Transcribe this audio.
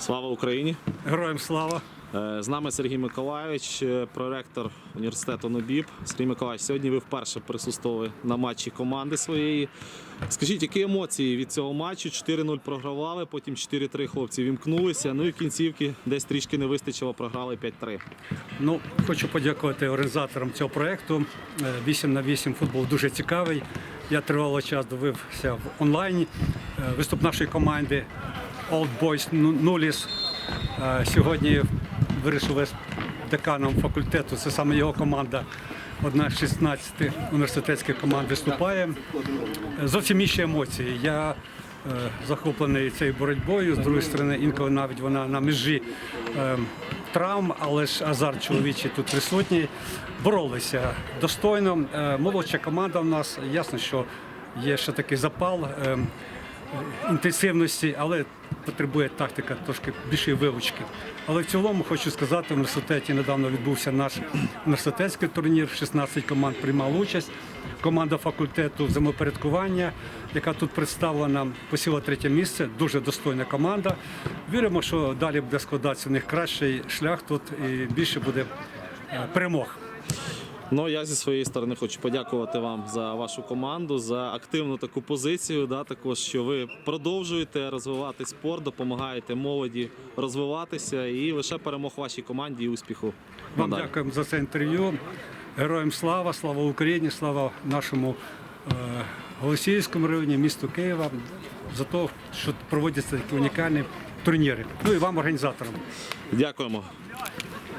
Слава Україні! Героям слава! Е, З нами Сергій Миколайович, е, проректор університету НОБІП. Сергій Миколаївич, сьогодні ви вперше присутствували на матчі команди своєї. Скажіть, які емоції від цього матчу? 4-0 програвали, потім 4-3 хлопці вімкнулися. Ну і в кінцівки десь трішки не вистачило, програли 5-3. Ну, хочу подякувати організаторам цього проєкту. Е, 8 на 8 футбол дуже цікавий. Я тривалий час дивився в онлайні. Е, Виступ нашої команди Old Boys Нуліс. Е, Сьогодні вирішили з деканом факультету, це саме його команда. Одна з 16 університетських команд виступає. Зовсім інші емоції. Я е, захоплений цією боротьбою. З другої сторони, інколи навіть вона на межі е, травм, але ж азарт чоловічий тут присутній. Боролися достойно. Молодша команда в нас. Ясно, що є ще такий запал. інтенсивності, але потребує тактика трошки більшої вивучки. Але в цілому хочу сказати, в університеті недавно відбувся наш університетський турнір. 16 команд приймало участь. Команда факультету землепорядкування, яка тут представлена, посіла третє місце. Дуже достойна команда. Віримо, що далі буде складатися в них кращий шлях тут і більше буде е, перемог. Ну я зі своєї сторони хочу подякувати вам за вашу команду, за активну таку позицію. Да, також що ви продовжуєте розвивати спорт, допомагаєте молоді розвиватися і лише перемог вашій команді і успіху. Вам надалі. дякуємо за це інтерв'ю. Героям слава, слава Україні, слава нашому е, Голосіївському районі, місту Києва, за те, що проводяться такі унікальні турніри. Ну і вам, організаторам. Дякуємо.